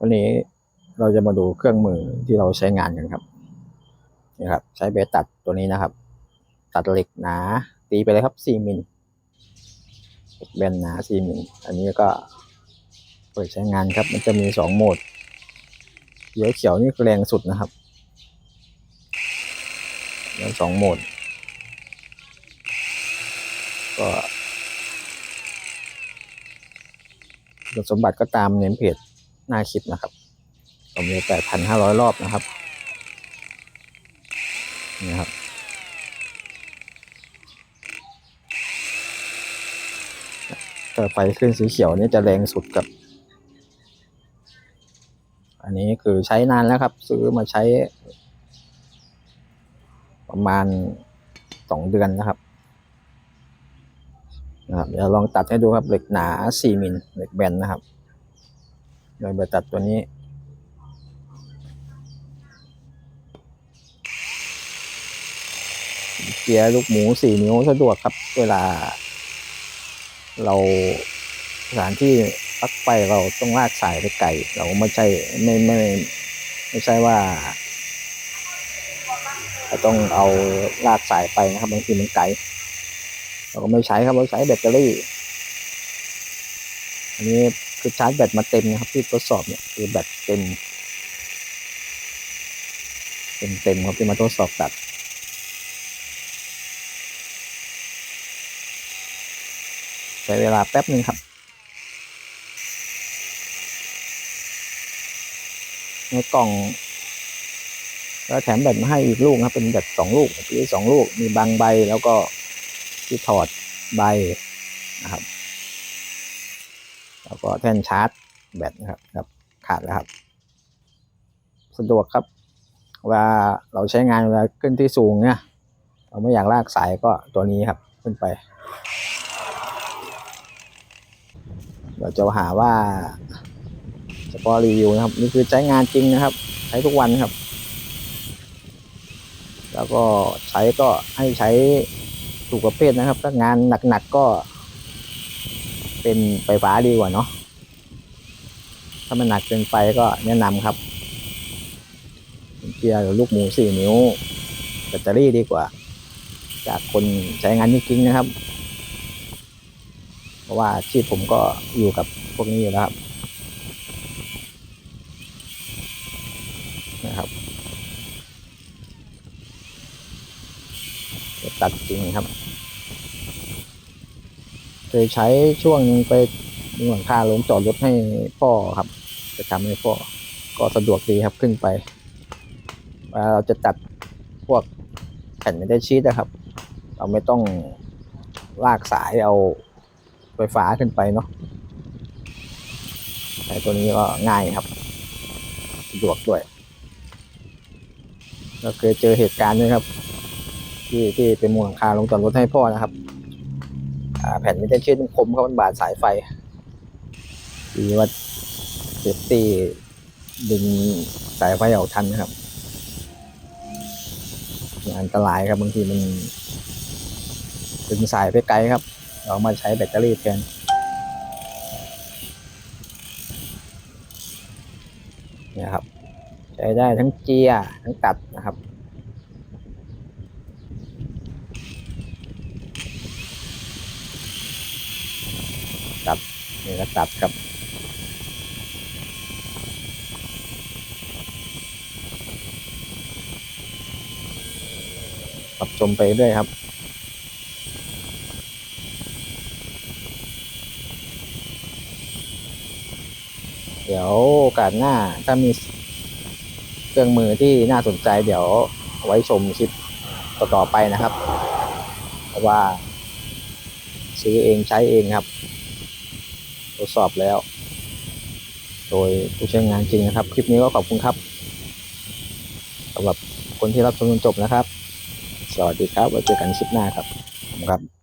วันนี้เราจะมาดูเครื่องมือที่เราใช้งานกันครับนี่ครับ ใช้เบสตัดตัวนี้นะครับ ตัดเหล็กหนา ตีไปเลยครับ4มิลเหล็กแบนหนา4มิลอันนี้ก็เปิดใช้งานครับ มันจะมีสองโหมดเขียวเขียวนี่แรงสุดนะครับแล้วสองโหมด ก็สมบัติก็ตามเน้นเพจ น้าคลิปนะครับผมมีแปดพันห้าร้อยรอบนะครับ นี่ครับแต่ไฟขึ้นสีเขียวนี่จะแรงสุดกับ อันนี้คือใช้นานแล้วครับ ซื้อมาใช้ ประมาณสองเดือนนะครับนะครับเดี๋ยวลองตัดให้ดูครับเหล็กหนา 4มิลเหล็กแบนนะครับ โดยไปตัดตัวนี้ เกียร์ลูกหมู4นิ้วสะดวกครับ เวลา เราสถานที่ปลั๊กไฟเราต้องลากสายไปไกลเราไม่ใช่ไม่ไม่ไม่ใช่ว่าเราต้องเอาลากสายไปนะครับบางทีมันไกลเราก็ไม่ใช้ครับเราใช้แบตเตอรี่ อันนี้คือชาร์จแบตมาเต็มนะครับ ที่ทดสอบเนี่ยคือแบตเต็ม เต็มเต็มครับที่มาทดสอบตัดใช้เวลาแป๊บหนึ่งครับในกล่องแล้วแถมแบตมาให้อีกลูกนะครับเป็นแบตสองลูกที่สองลูกมีบางใบแล้วก็ที่ถอดใบนะครับ แล้วก็แท่นชาร์จแบตนะครับครับขาดแล้วครับสะดวกครับเวลาเราใช้งานเวลาขึ้นที่สูงเนี่ยเราไม่อยากลากสายก็ตัวนี้ครับขึ้นไปเดี๋ยวจะหาว่าเฉพาะรีวิวนะครับ นี่คือใช้งานจริงนะครับ ใช้ทุกวันครับ แล้วก็ใช้ก็ให้ใช้ถูกประเภทนะครับ ถ้างานหนักๆก็ เป็นไฟฟ้าดีกว่าเนาะถ้ามันหนักเกินไปก็แนะนำครับเกียร์หรือลูกหมูสี่นิ้วแบตเตอรี่ดีกว่า จากคนใช้งานจริงๆนะครับ เพราะว่าชีพผมก็อยู่กับพวกนี้อยู่แล้วครับนะครับตัดจริงครับ ยใช้ช่วงไปดึงหลังคาลงจอดรถให้พ่อครับจะทำให้พ่อก็สะดวกดีครับขึ้นไปเราจะตัดพวกแผ่นไม่ได้ชีตนะครับ เราไม่ต้องลากสายเอาไฟฟ้าขึ้นไปเนาะแต่ตัวนี้ก็ง่ายครับสะดวกด้วยเราเคยเจอเหตุการณ์ด้ครับ ที่ที่เป็นมุงหลังคาลงจอดรถให้พ่อนะครับ แผ่นไม่ได้เชื่อมคมเขามันบาดสายไฟดีว่าเซฟตี้ดึงสายไฟออกทันนะครับอันตรายครับบางทีมันดึงสายไปไกลครับ เรามาใช้แบตเตอรี่แทนนี่ยครับ ใช้ได้ทั้งเจียร์ทั้งตัดนะครับ ตัดนี่ก็ตัดครับปรับชมไปเรื่อยครับเดี๋ยวโอกาสหน้าถ้ามีเครื่องมือที่น่าสนใจเดี๋ยวไว้ชมคลิปต่อๆไปนะครับ เพราะว่า ซื้อเองใช้เองครับ ทดสอบแล้ว โดยผู้ใช้งานจริงนะครับ คลิปนี้ก็ขอบคุณครับสำหรับคนที่รับชมจนจบนะครับ สวัสดีครับไว้เจอกันคลิปหน้าครับขอบคุณครับ